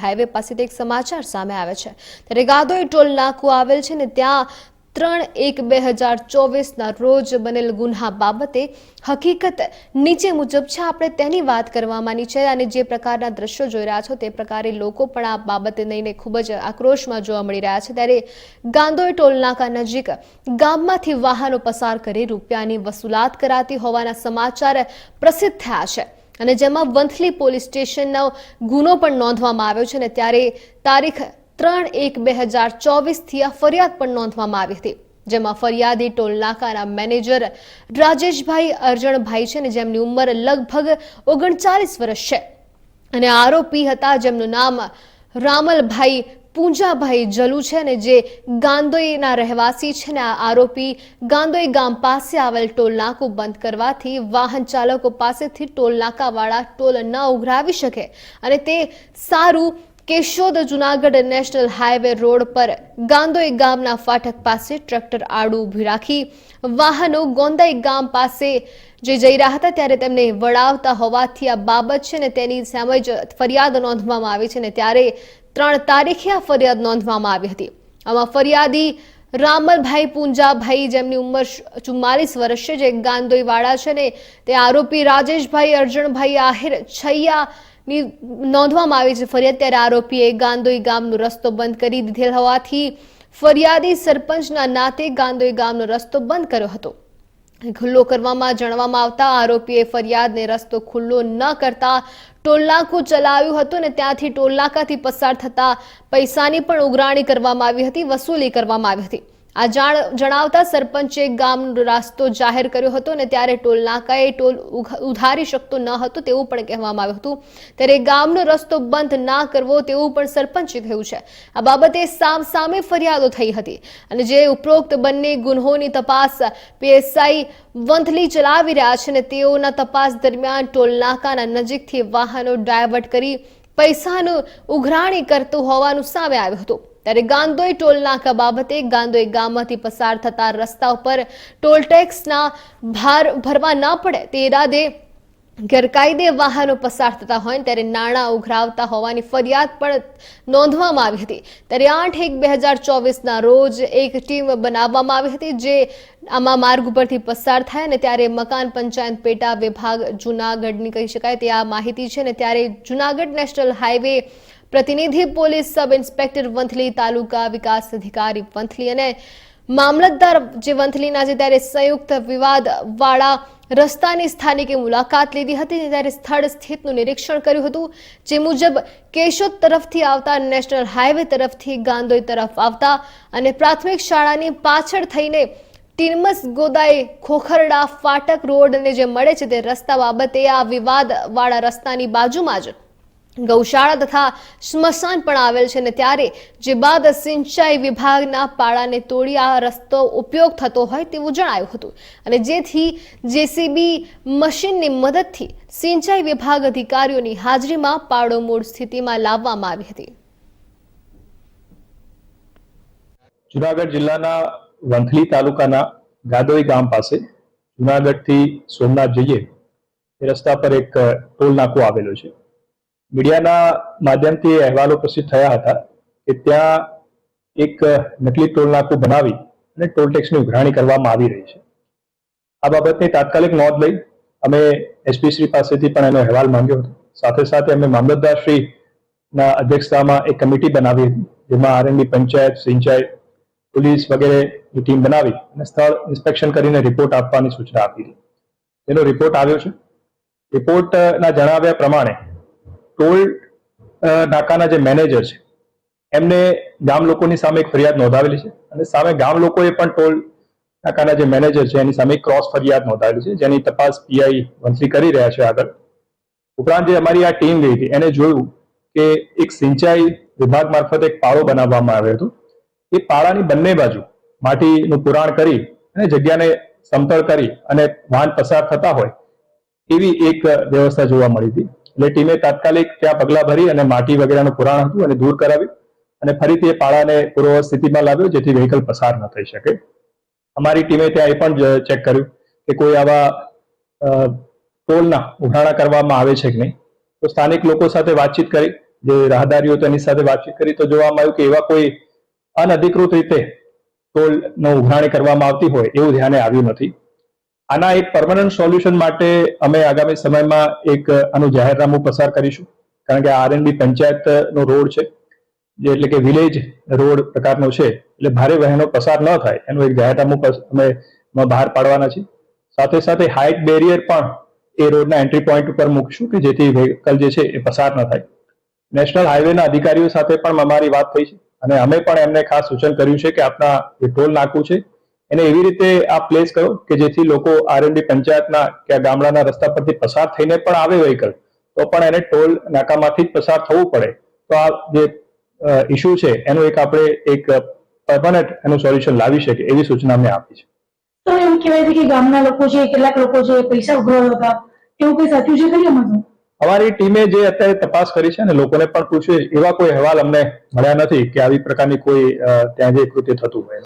Highway પાસેથી એક સમાચાર સામે આવે છે. ત્યારે ગાદોઈ ટોલ નાકું આવેલ છે ને ત્યાં ત્રણ એક બે હજાર ચોવીસના રોજ બનેલ ગુન્હા બાબતે હકીકત નીચે મુજબ છે. આપણે તેની વાત કરવામાંની છે અને જે પ્રકારના દ્રશ્યો જોઈ રહ્યા છો તે પ્રકારે લોકો પણ આ બાબતે લઈને ખૂબ જ આક્રોશમાં જોવા મળી રહ્યા છે. ત્યારે ગાંધોઈ ટોલનાકા નજીક ગામમાંથી વાહનો પસાર કરી રૂપિયાની વસૂલાત કરાતી હોવાના સમાચાર પ્રસિદ્ધ થયા છે. અને જેમાં વંથલી પોલીસ સ્ટેશનનો ગુનો પણ નોંધવામાં આવ્યો છે અને ત્યારે તારીખ ત્રણ એક બે હજાર ચોવીસથી આ ફરિયાદ પણ નોંધવામાં આવી હતી. જેમાં ફરિયાદી ટોલ નાકાના મેનેજર રાજેશભાઈ અર્જણભાઈ છે ને જેમની ઉંમર લગભગ ઓગણચાલીસ વર્ષ છે. અને આરોપી હતા જેમનું નામ રામલભાઈ પૂંજાભાઈ જલુ છે ને જે ગાંદોઈના રહેવાસી છે ને આ આરોપી ગાંદોઈ ગામ પાસે આવેલ ટોલ નાકું બંધ કરવાથી વાહન ચાલકો પાસેથી ટોલ નાકાવાળા ટોલ ન ઉઘરાવી શકે અને તે સારું Keshod Junagadh national highway road પર ગાંદોઈ ગામના ફાટક પાસે ટ્રેક્ટર આડું ઊભી રાખી વાહનો ગોંદાઈ ગામ પાસે જે જઈ રહ્યા હતા ત્યારે તેમને વળાવતા હોવાથી આ બાબત છે ને તેની સામે જ ફરિયાદ નોંધવામાં આવી છે ને ત્યારે ત્રણ તારીખે આ ફરિયાદ નોંધવામાં આવી હતી. આમાં ફરિયાદી રામલભાઈ પૂંજાભાઈ જેમની ઉંમર ચુમ્માલીસ વર્ષ છે, જે ગાંદોઈવાળા છે ને તે આરોપી રાજેશભાઈ અર્જણભાઈ આહિર છૈયાની નોંધવામાં આવી છે. ફરિયાદ ત્યારે આરોપીએ ગાંદોઈ ગામનો રસ્તો બંધ કરી દીધેલ હોવાથી ફરિયાદી સરપંચના નાતે ગાંદોઈ ગામનો રસ્તો બંધ કર્યો હતો. ખુલ્લો કરવામાં જણાવવામાં આવતા આરોપીએ ફરિયાદને રસ્તો ખુલ્લો ન કરતા ટોલનાકું ચલાવ્યું હતું ને ત્યાંથી ટોલનાકાથી પસાર થતા પૈસાની પણ ઉઘરાણી કરવામાં આવી હતી, વસૂલી કરવામાં આવી હતી. આ જાણ જણાવતા સરપંચે ગામનો રાસ્તો જાહેર કર્યો હતો ને ત્યારે ટોલ નાકાએ ટોલ ઉધારી શકતો ન હતો તેવું પણ કહેવામાં આવ્યું હતું. ત્યારે ગામનો રસ્તો બંધ ના કરવો તેવું પણ સરપંચે કહ્યું છે. આ બાબતે સામ સામે ફરિયાદો થઈ હતી અને જે ઉપરોક્ત બંને ગુન્હોની તપાસ પીએસઆઈ વંથલી ચલાવી રહ્યા છે ને તેઓના તપાસ દરમિયાન ટોલ નાકાના નજીકથી વાહનો ડાયવર્ટ કરી પૈસાનું ઉઘરાણી કરતું હોવાનું સામે આવ્યું હતું. ત્યારે ગાંદોઈ ટોલ નાકા બાબતે ગાંદોઈ ગામમાંથી પસાર થતા રસ્તા ઉપર ટોલ ટેક્સના ભાર ભરવા ન પડે તે ઇરાદે ગેરકાયદે વાહનો પસાર થતા હોય ત્યારે નાણાં ઉઘરાવતા હોવાની ફરિયાદ પણ નોંધવામાં આવી હતી. ત્યારે આઠ એક બે હજાર ચોવીસના રોજ એક ટીમ બનાવવામાં આવી હતી જે આમાં માર્ગ ઉપરથી પસાર થાય ને ત્યારે મકાન પંચાયત પેટા વિભાગ જુનાગઢની કહી શકાય તે આ માહિતી છે ને ત્યારે જુનાગઢ નેશનલ હાઈવે પ્રતિનિધિ police sub inspector Vanthali, taluka વિકાસ અધિકારી વંથલી અને મામલતદાર જે વંથલીના છે ત્યારે સંયુક્ત વિવાદવાળા રસ્તાની સ્થાનિકે મુલાકાત લીધી હતી ત્યારે સ્થળ સ્થિતનું નિરીક્ષણ કર્યું હતું. જે મુજબ કેશોદ તરફથી આવતા નેશનલ હાઈવે તરફથી ગાંધોઈ તરફ આવતા અને પ્રાથમિક શાળાની પાછળ થઈને ટીનમસ ગોદાઈ ખોખરડા ફાટક રોડને જે મળે છે તે રસ્તા બાબતે આ વિવાદવાળા રસ્તાની બાજુમાં જ ગૌશાળા તથા સ્મશાન પણ આવેલ છે ને ત્યારે જે બાદ સિંચાઈ વિભાગના પાળાને તોડી આ રસ્તો ઉપયોગ થતો હોય તેવું જણાયું હતું. અને જેથી જેસીબી મશીનની મદદથી સિંચાઈ વિભાગ અધિકારીઓની હાજરીમાં પાળો મૂળ સ્થિતિમાં લાવવામાં આવી હતી. જુનાગઢ જિલ્લાના વંથલી તાલુકાના ગાદોઈ ગામ પાસે જુનાગઢથી સોમનાથ જઈએ એ રસ્તા પર એક ટોલ નાકો આવેલું છે. મીડિયાના માધ્યમથી અહેવાલો પ્રસિદ્ધ થયા હતા કે ત્યાં એક નકલી ટોલ નાકું બનાવી અને ટોલ ટેક્સની ઉઘરાણી કરવામાં આવી રહી છે. આ બાબતની તાત્કાલિક નોંધ લઈ અમે એસપી શ્રી પાસેથી પણ એનો અહેવાલ માંગ્યો હતો. સાથે સાથે અમે મામલતદાર શ્રીના અધ્યક્ષતામાં એક કમિટી બનાવી હતી, જેમાં આરએનડી પંચાયત, સિંચાઈ, પોલીસ વગેરેની ટીમ બનાવી અને સ્થળ ઇન્સ્પેક્શન કરીને રિપોર્ટ આપવાની સૂચના આપી હતી. એનો રિપોર્ટ આવ્યો છે. રિપોર્ટના જણાવ્યા પ્રમાણે ટોલ નાકાના જે મેનેજર છે, એમને ગામ લોકોની સામે એક ફરિયાદ નોંધાવેલી છે અને સામે ગામ લોકોએ પણ ટોલ નાકાના જે મેનેજર છે, એની સામે ક્રોસ ફરિયાદ નોંધાવેલી છે, જેની તપાસ પીઆઈ વંશી કરી રહ્યા છે આગળ. ઉપરાંત જે અમારી આ ટીમ ગઈ હતી, એને જોયું કે એક સિંચાઈ વિભાગ મારફતે એક પાળો બનાવવામાં આવ્યો હતો. એ પાળાની બંને બાજુ માટીનું પુરાણ કરી અને જગ્યાને સમતળ કરી અને વાહન પસાર થતા હોય, એવી એક વ્યવસ્થા જોવા મળી હતી. એટલે ટીમે તાત્કાલિક ત્યાં પગલા ભરી અને માટી વગેરેનું પુરાણ હતું અને દૂર કરાવ્યું અને ફરીથી એ પાળાને પૂર્વ સ્થિતિમાં લાવ્યો જેથી વ્હીકલ પસાર ન થઈ શકે. અમારી ટીમે ત્યાં એ પણ ચેક કર્યું કે કોઈ આવા ટોલના ઉઘરાણા કરવામાં આવે છે કે નહીં. તો સ્થાનિક લોકો સાથે વાતચીત કરી, જે રાહદારીઓ તેની સાથે વાતચીત કરી, તો જોવામાં આવ્યું કે એવા કોઈ અનધિકૃત રીતે ટોલનો ઉઘરાણી કરવામાં આવતી હોય એવું ધ્યાને આવ્યું નથી. આના એક પરમનન્ટ સોલ્યુશન માટે અમે આગામી સમયમાં એક આનું જાહેરનામું પસાર કરીશું. કારણ કે આરએનબી પંચાયતનો રોડ છે, જે એટલે કે વિલેજ રોડ પ્રકારનો છે, એટલે ભારે વાહનો પસાર ન થાય, એનું એક જાહેરનામું અમે બહાર પાડવાના છે સાથે સાથે હાઇટ બેરિયર પણ એ રોડના એન્ટ્રી પોઈન્ટ ઉપર મૂકશું કે જેથી વ્હીકલ જે છે એ પસાર ન થાય. નેશનલ હાઈવેના અધિકારીઓ સાથે પણ અમારી વાત થઈ છે. અને અમે પણ એમને ખાસ સૂચન કર્યું છે કે આપના જે ટોલ નાકું છે એને એવી રીતે આ પ્લેસ કરો કે જેથી લોકો આરએનબી પંચાયતના કે ગામડાના રસ્તા પરથી પસાર થઈને પણ આવે વ્હીકલ તો પણ એને ટોલ નાકામાંથી જ પસાર થવું પડે. તો આ જે ઇસ્યુ છે એનું એક આપણે એક પરમાનન્ટ એનું સોલ્યુશન લાવી શકે એવી સૂચના મેં આપી છે. તો એવું કહેવાય છે કે ગામના લોકો છે કેટલાક લોકો છે પૈસા ઉઘરાવતા હતા. એવું કઈ સાચું છે ખરી અમારું? અમારી ટીમે જે અત્યારે તપાસ કરી છે અને લોકોને પણ પૂછ્યું એવા કોઈ અહેવાલ અમને મળ્યા નથી કે આવી પ્રકારની કોઈ ત્યાં જે કૃત્ય થતું હોય.